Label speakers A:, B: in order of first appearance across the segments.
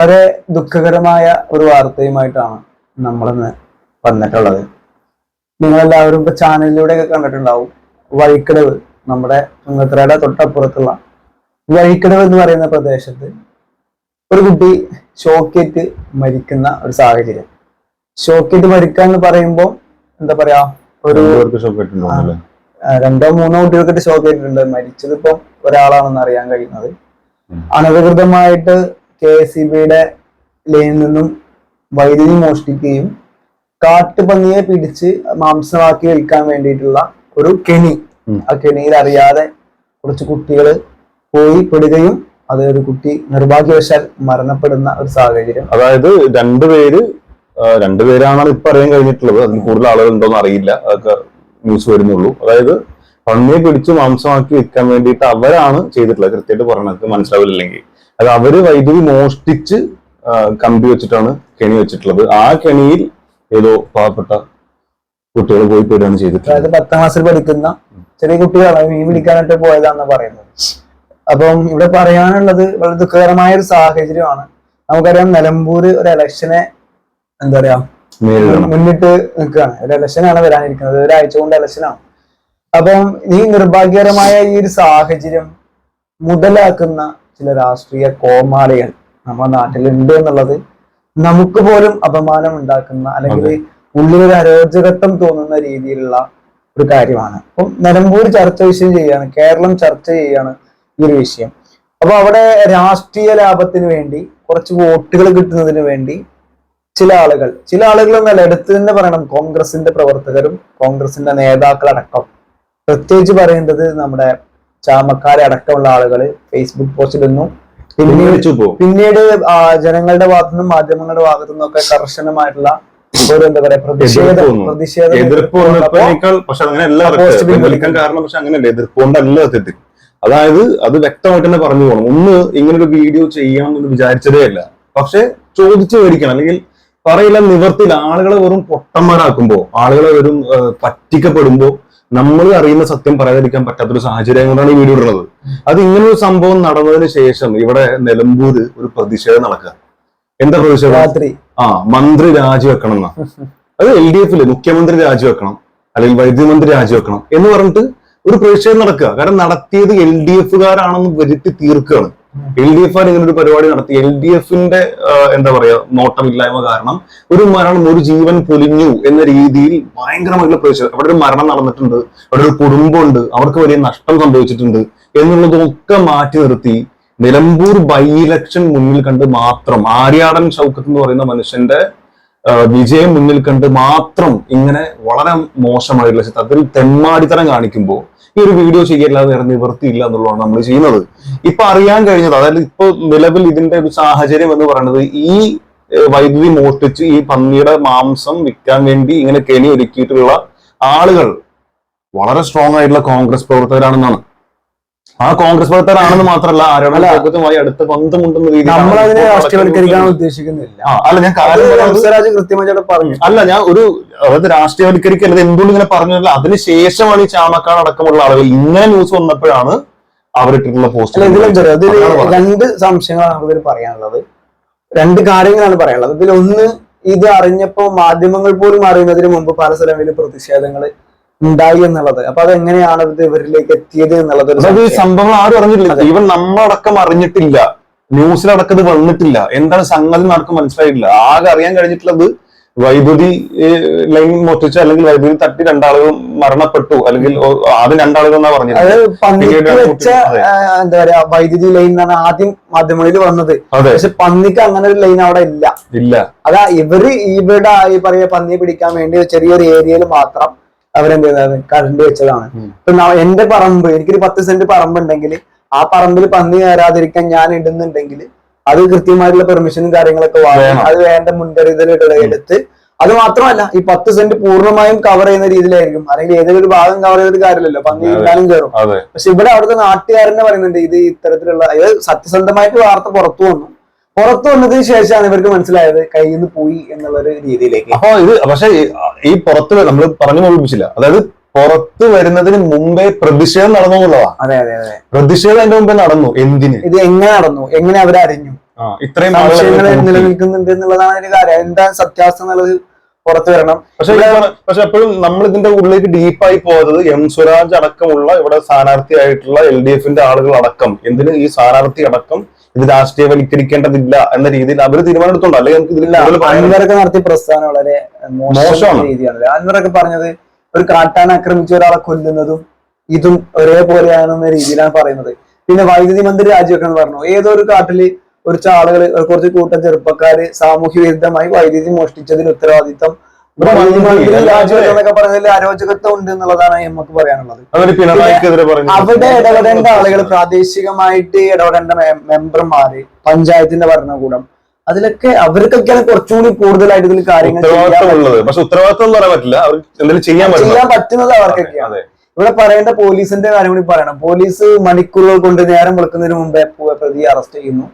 A: വളരെ ദുഃഖകരമായ ഒരു വാർത്തയുമായിട്ടാണ് നമ്മളിന്ന് വന്നിട്ടുള്ളത്. നിങ്ങളെല്ലാവരും ഇപ്പൊ ചാനലിലൂടെ ഒക്കെ കണ്ടിട്ടുണ്ടാവും വഴിക്കടവ് നമ്മുടെ ചുങ്കത്തറയുടെ തൊട്ടപ്പുറത്തുള്ള വഴിക്കടവ് എന്ന് പറയുന്ന പ്രദേശത്ത് ഒരു കുട്ടി ഷോക്കേറ്റ് മരിക്കുന്ന ഒരു സാഹചര്യം. ഷോക്കേറ്റ് മരിക്കുക എന്ന് പറയുമ്പോൾ എന്താ പറയാ ഒരു രണ്ടോ മൂന്നോ കുട്ടികൾക്കിട്ട് ഷോക്കേറ്റിട്ടുണ്ട് ചെയ്തിട്ടുണ്ട് മരിച്ചത് ഇപ്പം ഒരാളാണെന്ന് അറിയാൻ കഴിയുന്നത്. അനധികൃതമായിട്ട് കെ എസ് സി ബിയുടെ ലൈനിൽ നിന്നും വൈദ്യുതി മോഷ്ടിക്കുകയും കാട്ടുപന്നിയെ പിടിച്ച് മാംസമാക്കി വിൽക്കാൻ വേണ്ടിയിട്ടുള്ള ഒരു കെണി. ആ കെണിയിൽ അറിയാതെ കുറച്ച് കുട്ടികൾ പോയി പെടുകയും അത് ഒരു കുട്ടി നിർഭാഗ്യവശാൽ മരണപ്പെടുന്ന ഒരു സാഹചര്യം.
B: അതായത് രണ്ടുപേര് രണ്ടുപേരാണ് ഇപ്പൊ അറിയാൻ കഴിഞ്ഞിട്ടുള്ളത്. അതിൽ കൂടുതൽ ആളുകൾ ഉണ്ടോന്ന് അറിയില്ല. അതൊക്കെ ന്യൂസ് വരുന്നുള്ളൂ. അതായത് പന്നിയെ പിടിച്ച് മാംസമാക്കി വിൽക്കാൻ വേണ്ടിയിട്ട് അവരാണ് ചെയ്തിട്ടുള്ളത്. കൃത്യമായിട്ട് പറഞ്ഞത് മനസ്സിലാവില്ലെങ്കിൽ. അത് അവർ വൈദ്യുതി മോഷ്ടിച്ച് കമ്പി വെച്ചിട്ടാണ് കെണി വെച്ചിട്ടുള്ളത്. ആ കെണിയിൽ ഏതോ പാവപ്പെട്ട കുട്ടികൾ പോയി പോയിട്ടാണ് ചെയ്തിട്ടുള്ളത്.
A: അതായത് പത്താം ക്ലാസ്സിൽ പഠിക്കുന്ന ചെറിയ കുട്ടികളാണ്. മീൻ പിടിക്കാനായിട്ട് പോയതാണെന്ന് പറയുന്നത്. അപ്പം ഇവിടെ പറയാനുള്ളത് വളരെ ദുഃഖകരമായ ഒരു സാഹചര്യമാണ്. നമുക്കറിയാം നിലമ്പൂര് ഒരു ഇലക്ഷനെ എന്താ പറയാ മുന്നിട്ട് നിൽക്കുകയാണ്. ഒരു ഇലക്ഷനാണ് വരാനിരിക്കുന്നത്. ഒരാഴ്ച കൊണ്ട് ഇലക്ഷനാണ്. അപ്പം ഈ നിർഭാഗ്യകരമായ ഈ ഒരു സാഹചര്യം മുതലാക്കുന്ന ചില രാഷ്ട്രീയ കോമാളികൾ നമ്മുടെ നാട്ടിലുണ്ട് എന്നുള്ളത് നമുക്ക് പോലും അപമാനം ഉണ്ടാക്കുന്ന അല്ലെങ്കിൽ ഉള്ളിലൊരു അരോചകത്വം തോന്നുന്ന രീതിയിലുള്ള ഒരു കാര്യമാണ്. അപ്പം നിലമ്പൂർ ചർച്ച വിഷയം ചെയ്യാണ് കേരളം ചർച്ച ചെയ്യാണ് ഈ ഒരു വിഷയം. അപ്പൊ അവിടെ രാഷ്ട്രീയ ലാഭത്തിന് വേണ്ടി കുറച്ച് വോട്ടുകൾ കിട്ടുന്നതിന് വേണ്ടി ചില ആളുകൾ ചില ആളുകൾ എന്നല്ല എടുത്തു തന്നെ പറയണം കോൺഗ്രസിന്റെ പ്രവർത്തകരും കോൺഗ്രസിന്റെ നേതാക്കളടക്കം. പ്രത്യേകിച്ച് പറയേണ്ടത് നമ്മുടെ ചാമക്കാരെ അടക്കമുള്ള ആളുകൾ ഫേസ്ബുക്ക് പോസ്റ്റിലൊന്നും പിന്നീട് പിന്നീട് ജനങ്ങളുടെ ഭാഗത്തു നിന്നും മാധ്യമങ്ങളുടെ ഭാഗത്തുനിന്നും ഒക്കെ കർശനമായിട്ടുള്ള ഒരു എന്താ പറയാ പ്രതിഷേധം. പ്രതിഷേധം
B: എതിർപ്പ് വന്നപ്പോഴേക്കാൾ പക്ഷെ അങ്ങനെയല്ല
A: ആ post പിൻവലിക്കും.
B: കാരണം പക്ഷെ അങ്ങനെയല്ല. എതിർപ്പ് കൊണ്ടല്ല സത്യത്തിൽ അതായത് അത് വ്യക്തമായിട്ട് തന്നെ പറഞ്ഞു പോകണം. ഒന്ന് ഇങ്ങനൊരു വീഡിയോ ചെയ്യണം എന്ന് വിചാരിച്ചതേ അല്ല. പക്ഷെ ചോദിച്ചു മേടിക്കണം. അല്ലെങ്കിൽ പറയില്ല നിവർത്തിയിൽ ആളുകളെ വെറും പൊട്ടന്മാരാക്കുമ്പോ ആളുകളെ വെറും പറ്റിക്കപ്പെടുമ്പോ നമ്മൾ അറിയുന്ന സത്യം പറയാതിരിക്കാൻ പറ്റാത്തൊരു സാഹചര്യം കൊണ്ടാണ് ഈ വീഡിയോ ഇടുന്നത്. അത് ഇങ്ങനൊരു സംഭവം നടന്നതിന് ശേഷം ഇവിടെ നിലമ്പൂര് ഒരു പ്രതിഷേധം നടക്കുക. എന്താ പ്രതിഷേധം?
A: രാത്രി.
B: ആ മന്ത്രി രാജിവെക്കണം എന്നാ. അത് എൽ ഡി എഫിൽ മുഖ്യമന്ത്രി രാജിവെക്കണം അല്ലെങ്കിൽ വൈദ്യുതി മന്ത്രി രാജിവെക്കണം എന്ന് പറഞ്ഞിട്ട് ഒരു പ്രതിഷേധം നടക്കുക. കാരണം നടത്തിയത് എൽ ഡി എഫുകാരാണെന്ന് വരുത്തി തീർക്കുകയാണ്. എൽ ഡി എഫ് ഇങ്ങനെ ഒരു പരിപാടി നടത്തി എൽ ഡി എഫിന്റെ എന്താ പറയാ നോട്ടമില്ലായ്മ കാരണം ഒരു മരണം ഒരു ജീവൻ പൊലിഞ്ഞു എന്ന രീതിയിൽ ഭയങ്കരമായിട്ടുള്ള പ്രതിഷേധം അവിടെ ഒരു മരണം നടന്നിട്ടുണ്ട് അവിടെ ഒരു കുടുംബമുണ്ട് അവർക്ക് വലിയ നഷ്ടം സംഭവിച്ചിട്ടുണ്ട് എന്നുള്ളതൊക്കെ മാറ്റി നിർത്തി നിലമ്പൂർ ബൈ ഇലക്ഷൻ മുന്നിൽ കണ്ട് മാത്രം ആര്യാടൻ ഷൗക്കത്ത് എന്ന് പറയുന്ന മനുഷ്യന്റെ വിജയം മുന്നിൽ കണ്ട് മാത്രം ഇങ്ങനെ വളരെ മോശമായിട്ടുള്ള ചിത്രത്തിൽ തെമ്മാടിത്തരം കാണിക്കുമ്പോൾ ഈ ഒരു വീഡിയോ ചെയ്യല്ലാതെ വേറെ നിവൃത്തിയില്ല എന്നുള്ളതാണ് നമ്മൾ ചെയ്യുന്നത്. ഇപ്പൊ അറിയാൻ കഴിഞ്ഞത് അതായത് ഇപ്പൊ നിലവിൽ ഇതിന്റെ ഒരു സാഹചര്യം എന്ന് പറയുന്നത് ഈ വൈദ്യുതി മോഷ്ടിച്ച് ഈ പന്നിയുടെ മാംസം വിൽക്കാൻ വേണ്ടി ഇങ്ങനെ കെണി ഒരുക്കിയിട്ടുള്ള ആളുകൾ വളരെ സ്ട്രോങ് ആയിട്ടുള്ള കോൺഗ്രസ് പ്രവർത്തകരാണെന്നാണ്. ആ കോൺഗ്രസ് പ്രവർത്തകരാണെന്ന് മാത്രമല്ല ആരോടുമായി അടുത്ത ബന്ധമുണ്ടെന്ന രീതിയിൽ
A: നമ്മളതിനെ രാഷ്ട്രീയവൽക്കരിക്കാൻ ഉദ്ദേശിക്കുന്നില്ല.
B: അല്ല ഞാൻ കാര്യം
A: ഹംസരാജ് പറഞ്ഞു.
B: അല്ല ഞാൻ ഒരു അതായത് രാഷ്ട്രീയവൽക്കരിക്കല്ലത് എന്തുകൊണ്ട് ഇങ്ങനെ പറഞ്ഞല്ല? അതിനുശേഷമാണ് ഈ ചാമക്കാട് അടക്കമുള്ള ആളുകൾ ഇങ്ങനെ ന്യൂസ് വന്നപ്പോഴാണ് അവരിട്ടിട്ടുള്ള പോസ്റ്റ്.
A: രണ്ട് സംശയങ്ങളാണ് അവർ പറയാനുള്ളത്. രണ്ട് കാര്യങ്ങളാണ് പറയാനുള്ളത്. ഇതിൽ ഒന്ന് ഇത് അറിഞ്ഞപ്പോ മാധ്യമങ്ങൾ പോലും അറിയുന്നതിന് മുമ്പ് പല സ്ഥലങ്ങളിലും പ്രതിഷേധങ്ങൾ ഉണ്ടായി എന്നുള്ളത്. അപ്പൊ അതെങ്ങനെയാണ് ഇത് ഇവരിലേക്ക് എത്തിയത് എന്നുള്ളത്
B: അതായത് ഈ
A: സംഭവം
B: സംഭവങ്ങൾ ആരും അറിഞ്ഞിട്ടില്ല. ഈവൻ നമ്മളടക്കം അറിഞ്ഞിട്ടില്ല. ന്യൂസിലടക്കം ഇത് വന്നിട്ടില്ല. എന്താണ് സംഗതി നടക്കും മനസ്സിലായിട്ടില്ല. ആകെ അറിയാൻ കഴിഞ്ഞിട്ടുള്ളത് വൈദ്യുതി ലൈൻ മോഷ്ടിച്ച് അല്ലെങ്കിൽ വൈദ്യുതി തട്ടി രണ്ടാളുകൾ മരണപ്പെട്ടു. അല്ലെങ്കിൽ ആദ്യം രണ്ടാളുകൾ എന്നാ പറഞ്ഞത്?
A: എന്താ പറയാ വൈദ്യുതി ലൈൻ എന്നാണ് ആദ്യം മാധ്യമങ്ങളിൽ വന്നത്. പക്ഷെ പന്നിക്ക് അങ്ങനെ ഒരു ലൈൻ അവിടെ ഇല്ല.
B: ഇല്ല.
A: അതാ ഇവർ ഇവിടെ ഈ പറയാ പന്നിയെ പിടിക്കാൻ വേണ്ടി ചെറിയൊരു ഏരിയയിൽ മാത്രം അവരെന്ത് ചെയ്തത് കറണ്ട് വെച്ചതാണ്. ഇപ്പൊ എന്റെ പറമ്പ് എനിക്കൊരു പത്ത് സെന്റ് പറമ്പുണ്ടെങ്കിൽ ആ പറമ്പിൽ പന്നി കയറാതിരിക്കാൻ ഞാൻ ഇടുന്നുണ്ടെങ്കിൽ അത് കൃത്യമായിട്ടുള്ള പെർമിഷനും കാര്യങ്ങളൊക്കെ
B: വാങ്ങണം
A: അത് വേണ്ട മുൻകരുതലുകൾ എടുത്ത് അത് മാത്രമല്ല ഈ പത്ത് സെന്റ് പൂർണമായും കവർ ചെയ്യുന്ന രീതിയിലായിരിക്കും. അല്ലെങ്കിൽ ഏതെങ്കിലും ഒരു ഭാഗം കവർ ചെയ്തിട്ട് കാര്യമില്ലല്ലോ പന്നി
B: അതെ.
A: ഇട്ടാലും കയറും പക്ഷെ ഇവിടെ അവിടുത്തെ നാട്ടുകാരനെ പറയുന്നുണ്ട് ഇത് ഇത്തരത്തിലുള്ള അതായത് സത്യസന്ധമായിട്ട് വാർത്ത പുറത്തു വന്നു. പുറത്തു വന്നതിന് ശേഷമാണ് ഇവർക്ക് മനസ്സിലായത് കയ്യിൽ നിന്ന് പോയി എന്നുള്ള ഒരു രീതിയിലേക്ക്.
B: അപ്പൊ ഇത് പക്ഷെ ഈ പുറത്ത് നമ്മൾ പറഞ്ഞു മുഴുപ്പിച്ചില്ല അതായത് പുറത്ത് വരുന്നതിന് മുമ്പേ പ്രതിഷേധം നടന്നു എന്നുള്ളതാ
A: അതെ അതെ അതെ.
B: പ്രതിഷേധം അതിന്റെ മുമ്പേ നടന്നു. എന്തിന്?
A: ഇത് എങ്ങനെ നടന്നു? എങ്ങനെ അവരറിഞ്ഞു
B: അറിഞ്ഞു? ഇത്രയും
A: സംശയങ്ങൾ. നിലനിൽക്കുന്നുണ്ട് എന്നുള്ളതാണ് അതിന്റെ കാര്യം. എന്താ സത്യാവസ്ഥ എന്നുള്ളത് പുറത്തു വരണം.
B: പക്ഷെ പക്ഷെ എപ്പോഴും നമ്മൾ ഇതിന്റെ ഉള്ളിലേക്ക് ഡീപ്പായി പോയത് എം സ്വരാജ് അടക്കമുള്ള ഇവിടെ സ്ഥാനാർത്ഥിയായിട്ടുള്ള എൽ ഡി എഫിന്റെ ആളുകൾ അടക്കം എന്തിന് ഈ സ്ഥാനാർത്ഥി അടക്കം ഇത് രാഷ്ട്രീയവൽക്കരിക്കേണ്ടതില്ല എന്ന രീതിയിൽ അവർ തീരുമാനമെടുത്തോണ്ട് അല്ലെങ്കിൽ നമുക്ക് ഇതിൽ
A: അൻവറൊക്കെ നടത്തിയ പ്രസ്ഥാനം വളരെ മോശം
B: മോശമാണ്.
A: രീതിയാണ്. അൻവറൊക്കെ പറഞ്ഞത് ഒരു കാട്ടാൻ ആക്രമിച്ച ഒരാളെ കൊല്ലുന്നതും ഇതും ഒരേപോലെയാണെന്ന രീതിയിലാണ് പറയുന്നത്. പിന്നെ വൈദ്യുതി മന്ത്രി രാജിവെക്കണം പറഞ്ഞു. ഏതോ ഒരു കാട്ടിൽ കുറച്ച് ആളുകൾ കുറച്ച് കൂട്ടം ചെറുപ്പക്കാര് സാമൂഹ്യ വിരുദ്ധമായി വൈദ്യുതി മോഷ്ടിച്ചതിന് ഉത്തരവാദിത്തം പറഞ്ഞതിൽ അരോചകത്വം ഉണ്ട് എന്നുള്ളതാണ് നമുക്ക് പറയാനുള്ളത്. അവിടെ ഇടപെടേണ്ട ആളുകൾ പ്രാദേശികമായിട്ട് ഇടപെടേണ്ട മെമ്പർമാര് പഞ്ചായത്തിന്റെ ഭരണകൂടം അതിലൊക്കെ അവർക്കൊക്കെയാണ് കുറച്ചുകൂടി കൂടുതലായിട്ട് ഇതിൽ കാര്യങ്ങൾ ചെയ്യാൻ
B: പക്ഷെ പറയാൻ പറ്റില്ല. എന്തെങ്കിലും ചെയ്യാൻ
A: പറ്റുന്നത്. അവർക്കൊക്കെയാണ്. ഇവിടെ പറയേണ്ട പോലീസിന്റെ കാര്യം കൂടി പറയണം. പോലീസ് മണിക്കൂറുകൾ കൊണ്ട് നേരം വെളുക്കുന്നതിന് മുമ്പേ പ്രതി പ്രതിയെ അറസ്റ്റ് ചെയ്യുന്നു.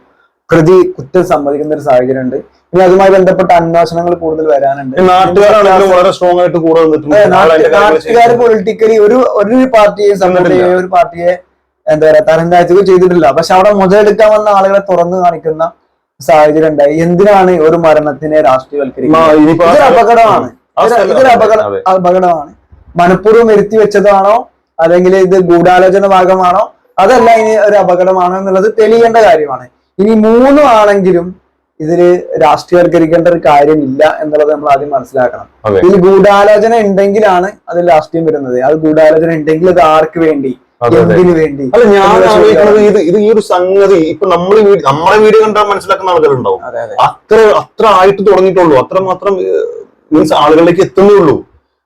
A: പ്രതി കുറ്റം സമ്മതിക്കുന്ന ഒരു സാഹചര്യം ഉണ്ട് ഇനി അതുമായി ബന്ധപ്പെട്ട അന്വേഷണങ്ങൾ കൂടുതൽ വരാനുണ്ട്.
B: നാട്ടുകാരാണെങ്കിലും വളരെ സ്ട്രോങ് ആയിട്ട് കൂടെ
A: നാട്ടുകാർ പൊളിറ്റിക്കലി ഒരു ഒരു പാർട്ടിയെ സപ്പോർട്ട് ഒരു പാർട്ടിയെ എന്താ പറയാ തരം താഴ്ചകൾ ചെയ്തിട്ടില്ല. പക്ഷെ അവിടെ മുതലെടുക്കാൻ വന്ന ആളുകളെ തുറന്നു കാണിക്കുന്ന സാഹചര്യം ഉണ്ടായി. എന്തിനാണ് ഒരു മരണത്തിനെ രാഷ്ട്രീയവൽക്കരിക്കുന്നത്? ഇതൊരു അപകടമാണ്.
B: ആ
A: ഇതൊരു- അപകട അപകടമാണ്. മനഃപൂർവം വരുത്തി വെച്ചതാണോ അല്ലെങ്കിൽ ഇത് ഗൂഢാലോചന ഭാഗമാണോ? അതല്ല ഇനി ഒരു അപകടമാണോ എന്നുള്ളത് തെളിയേണ്ട കാര്യമാണ്. ഇനി മൂന്നും ആണെങ്കിലും ഇതിൽ രാഷ്ട്രീയവൽക്കരിക്കേണ്ട ഒരു കാര്യമില്ല എന്നുള്ളത് നമ്മൾ ആദ്യം മനസ്സിലാക്കണം. ഇതിൽ ഗൂഢാലോചന ഉണ്ടെങ്കിലാണ് അതിൽ രാഷ്ട്രീയം വരുന്നത്. അത് ഗൂഢാലോചന ഉണ്ടെങ്കിൽ അത് ആർക്ക് വേണ്ടി. എന്തിനു വേണ്ടി?
B: അല്ല ഞാൻ ആലോചിക്കുന്നത് ഇത് ഇത് ഈ ഒരു സംഗതി ഇപ്പൊ നമ്മൾ നമ്മളെ വീഡിയോ കണ്ടാൽ മനസ്സിലാക്കുന്ന ആളുകളുണ്ടാവും.
A: അതെ അതെ.
B: അത്ര അത്ര ആയിട്ട് തുടങ്ങിയിട്ടുള്ളൂ. അത്ര മാത്രം മീൻസ് ആളുകളിലേക്ക് എത്തുന്നുള്ളൂ.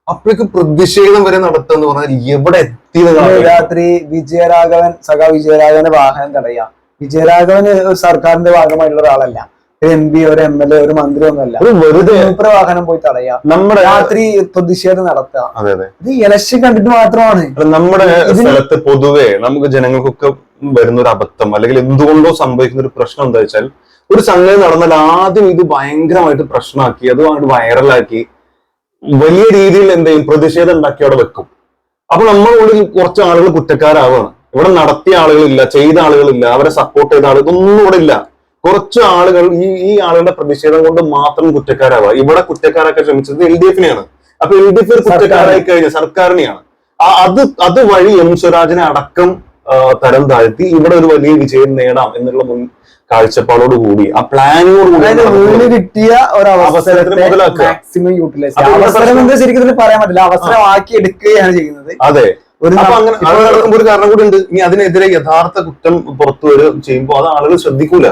B: അപ്പോഴേക്ക് പ്രതിഷേധം വരെ നടത്തുക പറഞ്ഞാൽ എവിടെ എത്തിയത്
A: രാത്രി വിജയരാഘവൻ സഖാ വിജയരാഘവന്റെ വാഹനം തടയാ വിജയരാഘവന് സർക്കാരിന്റെ ഭാഗമായിട്ടുള്ള ഒരാളല്ല. ഒരു എം പി ഒരു എം എൽ എ ഒരു മന്ത്രി ഒന്നല്ല
B: ഒരു വെറുതെ
A: വാഹനം പോയി തടയാ
B: നമ്മുടെ
A: രാത്രി പ്രതിഷേധം നടത്തുക.
B: അതെ അതെ.
A: ഇത് ഇലക്ഷൻ കണ്ടിട്ട് മാത്രമാണ്.
B: നമ്മുടെ സ്ഥലത്ത് പൊതുവെ നമുക്ക് ജനങ്ങൾക്കൊക്കെ വരുന്ന ഒരു അബദ്ധം അല്ലെങ്കിൽ എന്തുകൊണ്ടോ സംഭവിക്കുന്ന ഒരു പ്രശ്നം എന്താ വെച്ചാൽ ഒരു സംഗതി നടന്നാൽ ആദ്യം ഇത് ഭയങ്കരമായിട്ട് പ്രശ്നമാക്കി അതുമായിട്ട് വൈറലാക്കി വലിയ രീതിയിൽ എന്തെയും പ്രതിഷേധം ഉണ്ടാക്കി അവിടെ വെക്കും. അപ്പൊ നമ്മുടെ ഉള്ളിൽ കുറച്ച് ആളുകൾ കുറ്റക്കാരാവാണ്. ഇവിടെ നടത്തിയ ആളുകളില്ല ചെയ്ത ആളുകളില്ല അവരെ സപ്പോർട്ട് ചെയ്ത ആളുകൾ ഒന്നും ഇവിടെ ഇല്ല. കുറച്ച് ആളുകൾ ഈ ഈ ആളുകളുടെ പ്രതിഷേധം കൊണ്ട് മാത്രം കുറ്റക്കാരാവുക. ഇവിടെ കുറ്റക്കാരൊക്കെ ശ്രമിച്ചത് എൽ ഡി എഫിനെയാണ്. അപ്പൊ എൽ ഡി എഫ് ഒരു കുറ്റക്കാരായി കഴിഞ്ഞ സർക്കാരിനെയാണ്. അത് അത് വഴി എം സ്വരാജിനെ അടക്കം തരം താഴ്ത്തി ഇവിടെ ഒരു വലിയ വിജയം നേടാം എന്നുള്ള മുൻ കാഴ്ചപ്പാടോട് കൂടി ആ നടക്കുന്നത്.
A: കിട്ടിയ ഒരു
B: അവസരത്തിന് മുതലാക്കുക.
A: മാക്സിമം യൂട്ടിലൈസ് അവസരം ശരിക്കും പറയാൻ പറ്റില്ല. അവസരമാക്കി എടുക്കുകയാണ് ചെയ്യുന്നത്.
B: അതെ.
A: ഒരു
B: ഒരു കാരണം കൂടി ഉണ്ട്. ഇനി അതിനെതിരെ യഥാർത്ഥ കുറ്റം പുറത്തു വരും ചെയ്യുമ്പോൾ അത് ആളുകൾ ശ്രദ്ധിക്കൂല.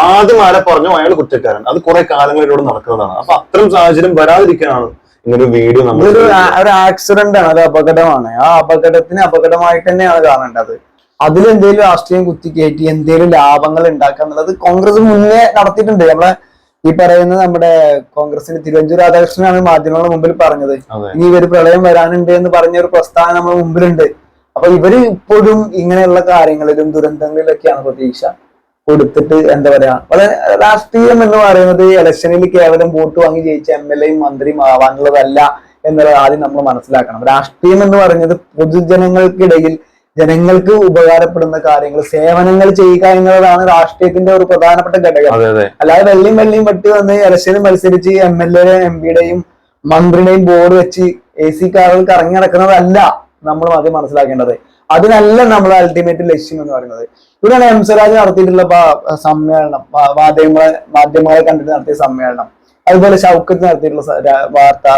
B: ആദ്യം ആരെ പറഞ്ഞു അയാൾ കുറ്റക്കാരൻ. അത് കുറെ കാലങ്ങളിലൂടെ നടക്കുന്നതാണ്. അപ്പൊ അത്തരം സാഹചര്യം വരാതിരിക്കാനാണ് ഇങ്ങനൊരു വീഡിയോ നമ്മൾ
A: ഒരു ആക്സിഡന്റ് ആണ്. അത് അപകടമാണ്. ആ അപകടത്തിന് അപകടമായിട്ട് തന്നെയാണ് കാണേണ്ടത്. അതിലെന്തേലും രാഷ്ട്രീയം കുത്തിക്കയറ്റി എന്തേലും ലാഭങ്ങൾ ഉണ്ടാക്കുക എന്നുള്ളത് കോൺഗ്രസ് മുന്നേ നടത്തിയിട്ടുണ്ട്. നമ്മളെ ഈ പറയുന്ന നമ്മുടെ കോൺഗ്രസിന്റെ തിരുവഞ്ചൂർ രാധാകൃഷ്ണനാണ് മാധ്യമങ്ങളുടെ മുമ്പിൽ പറഞ്ഞത്. ഇനി ഇവർ പ്രളയം വരാനുണ്ട് എന്ന് പറഞ്ഞ ഒരു പ്രസ്താവന നമ്മുടെ മുമ്പിലുണ്ട്. അപ്പൊ ഇവർ ഇപ്പോഴും ഇങ്ങനെയുള്ള കാര്യങ്ങളിലും ദുരന്തങ്ങളിലൊക്കെയാണ് പ്രതീക്ഷ കൊടുത്തിട്ട് എന്താ പറയാ വളരെ രാഷ്ട്രീയം എന്ന് പറയുന്നത് ഇലക്ഷനിൽ കേവലം വോട്ട് വാങ്ങി ജയിച്ച എം എൽ എയും മന്ത്രിയും ആവാനുള്ളതല്ല എന്നുള്ളത് ആദ്യം നമ്മൾ മനസ്സിലാക്കണം. രാഷ്ട്രീയം എന്ന് പറയുന്നത് പൊതുജനങ്ങൾക്കിടയിൽ ജനങ്ങൾക്ക് ഉപകാരപ്പെടുന്ന കാര്യങ്ങൾ സേവനങ്ങൾ ചെയ്യുക എന്നുള്ളതാണ് രാഷ്ട്രീയത്തിന്റെ ഒരു പ്രധാനപ്പെട്ട ഘടകം. അല്ലാതെ വെള്ളിയും വെള്ളിയും വെട്ടി വന്ന് ഇലക്ഷനും മത്സരിച്ച് എം എൽ എ എം പിയുടെയും മന്ത്രിയുടെയും ബോർഡ് വെച്ച് എ സി കാറുകൾക്ക് ഇറങ്ങി നടക്കുന്നതല്ല നമ്മൾ ആദ്യം മനസ്സിലാക്കേണ്ടത്. അതിനല്ല നമ്മൾ അൾട്ടിമേറ്റ് ലക്ഷ്യം എന്ന് പറയുന്നത്. ഇവിടെയാണ് എം സ്വരാജ് നടത്തിയിട്ടുള്ള സമ്മേളനം. മാധ്യമങ്ങളെ മാധ്യമങ്ങളെ കണ്ടിട്ട് നടത്തിയ സമ്മേളനം. അതുപോലെ ഷൗക്കത്ത് നടത്തിയിട്ടുള്ള വാർത്ത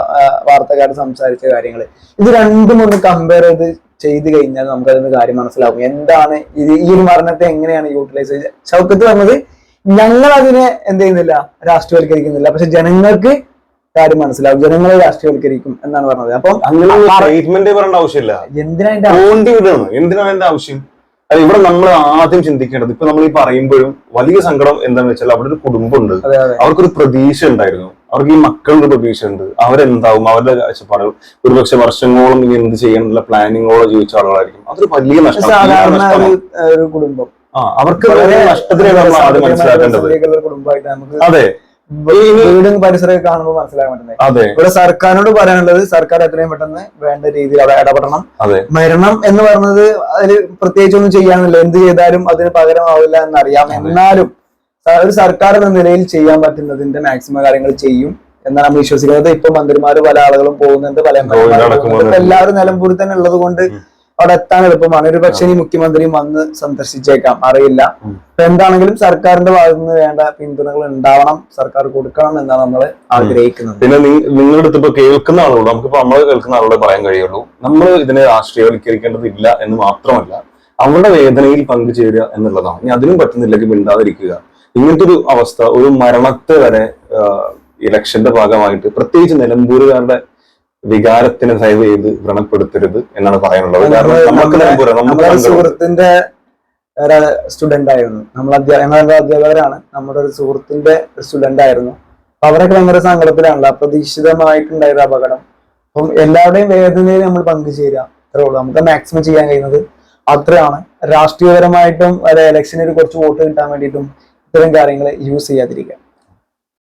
A: വാർത്തക്കാർ സംസാരിച്ച കാര്യങ്ങൾ ഇത് രണ്ടും ഒന്ന് കമ്പയർ ചെയ്ത് ചെയ്ത് കഴിഞ്ഞാൽ നമുക്ക് അതിന് കാര്യം മനസ്സിലാവും. എന്താണ് ഇത്? ഈ ഒരു മരണത്തെ എങ്ങനെയാണ് യൂട്ടിലൈസ് ചെയ്ത് ഷൗക്കത്ത് പറഞ്ഞത് ഞങ്ങൾ അതിനെ എന്ത് ചെയ്യുന്നില്ല? രാഷ്ട്രീയവൽക്കരിക്കുന്നില്ല. പക്ഷെ ജനങ്ങൾക്ക് കാര്യം മനസ്സിലാവും. ജനങ്ങളെ രാഷ്ട്രീയവൽക്കരിക്കും എന്നാണ് പറഞ്ഞത്. അപ്പം
B: അങ്ങനെ പറയേണ്ട ആവശ്യമില്ല.
A: എന്തിനാ
B: എന്തിനാ ആവശ്യം? അല്ല ഇവിടെ നമ്മൾ ആദ്യം ചിന്തിക്കേണ്ടത് ഇപ്പൊ നമ്മൾ ഈ പറയുമ്പോഴും വലിയ സങ്കടം എന്താണെന്ന് വെച്ചാൽ അവിടെ ഒരു കുടുംബമുണ്ട്. അവർക്കൊരു പ്രതീക്ഷ ഉണ്ടായിരുന്നു. അവർക്ക് ഈ മക്കളുടെ പ്രതീക്ഷ ഉണ്ട്. അവരെന്താവും? അവരുടെ കാഴ്ചപ്പാടുകൾ. ഒരുപക്ഷെ വർഷങ്ങളോളം ഇനി എന്ത് ചെയ്യണം എന്നുള്ള പ്ലാനിങ്ങോളം ജീവിച്ച ആളുകളായിരിക്കും. അതൊരു വലിയ നഷ്ടം.
A: കുടുംബം.
B: ആ അവർക്ക് വളരെ നഷ്ടത്തിനാണ് നമ്മൾ ആദ്യം മനസ്സിലാക്കേണ്ടത്. അതെ.
A: വീടും പരിസരമൊക്കെ കാണുമ്പോൾ മനസ്സിലാക്കാൻ പറ്റുന്നത്.
B: അതെ.
A: ഇവിടെ സർക്കാരിനോട് പറയാനുള്ളത് സർക്കാർ എത്രയും പെട്ടെന്ന് വേണ്ട രീതിയിൽ അവിടെ ഇടപെടണം. മരണം എന്ന് പറഞ്ഞത് അതിൽ പ്രത്യേകിച്ച് ഒന്നും ചെയ്യാനില്ല. എന്ത് ചെയ്താലും അതിന് പകരമാവില്ല എന്നറിയാം. എന്നാലും ഒരു സർക്കാർ എന്ന നിലയിൽ ചെയ്യാൻ പറ്റുന്നതിന്റെ മാക്സിമം കാര്യങ്ങൾ ചെയ്യും എന്നാണ് നമ്മൾ വിശ്വസിക്കുന്നത്. ഇപ്പൊ മന്ത്രിമാര് പല ആളുകളും പോകുന്നുണ്ട് പല എല്ലാവരും നിലമ്പൂരിൽ തന്നെ ഉള്ളത് കൊണ്ട് അവിടെ എത്താൻ എളുപ്പമാണ്. ഒരു പക്ഷേ മുഖ്യമന്ത്രിയും വന്ന് സന്ദർശിച്ചേക്കാം. അറിയില്ല. അപ്പൊ എന്താണെങ്കിലും സർക്കാരിന്റെ ഭാഗത്തു നിന്ന് വേണ്ട പിന്തുണകൾ ഉണ്ടാവണം. സർക്കാർ കൊടുക്കണം എന്നാണ് നമ്മൾ ആഗ്രഹിക്കുന്നത്.
B: പിന്നെ നിങ്ങളുടെ അടുത്ത് ഇപ്പൊ കേൾക്കുന്ന ആളുകളോട് നമുക്കിപ്പോ നമ്മൾ കേൾക്കുന്ന ആളുകളെ പറയാൻ കഴിയുള്ളൂ. നമ്മൾ ഇതിനെ രാഷ്ട്രീയവൽക്കരിക്കേണ്ടതില്ല എന്ന് മാത്രമല്ല അവരുടെ വേദനയിൽ പങ്കുചേരുക എന്നുള്ളതാണ്. ഇനി അതിനും പറ്റുന്നില്ലെങ്കിൽ മിണ്ടാതിരിക്കുക. ഇങ്ങനത്തെ ഒരു അവസ്ഥ ഒരു മരണത്തെ വരെ ഇലക്ഷന്റെ ഭാഗമായിട്ട് പ്രത്യേകിച്ച് നിലമ്പൂരുകാരുടെ വികാരത്തിന് ദയവ് ചെയ്ത് വ്രണപ്പെടുത്തരുത് എന്നാണ് പറയാനുള്ളത്. കാരണം.
A: സുഹൃത്തിന്റെ സ്റ്റുഡന്റ് ആയിരുന്നു നമ്മൾ ഞങ്ങളുടെ അധ്യാപകരാണ്. നമ്മുടെ ഒരു സുഹൃത്തിന്റെ സ്റ്റുഡന്റ് ആയിരുന്നു അപ്പൊ അവരൊക്കെ ഭയങ്കര സങ്കടത്തിലാണല്ലോ. അപ്രതീക്ഷിതമായിട്ടുണ്ടായ ഒരു അപകടം. അപ്പം എല്ലാവരുടെയും വേദനയിൽ നമ്മൾ പങ്കുചേരുക. അത്രേ ഉള്ളൂ. നമുക്ക് മാക്സിമം ചെയ്യാൻ കഴിയുന്നത് അത്രയാണ്. രാഷ്ട്രീയപരമായിട്ടും അതായത് ഇലക്ഷനിൽ കുറച്ച് വോട്ട് കിട്ടാൻ വേണ്ടിയിട്ടും ഇത്തരം കാര്യങ്ങൾ യൂസ് ചെയ്യാതിരിക്കുക.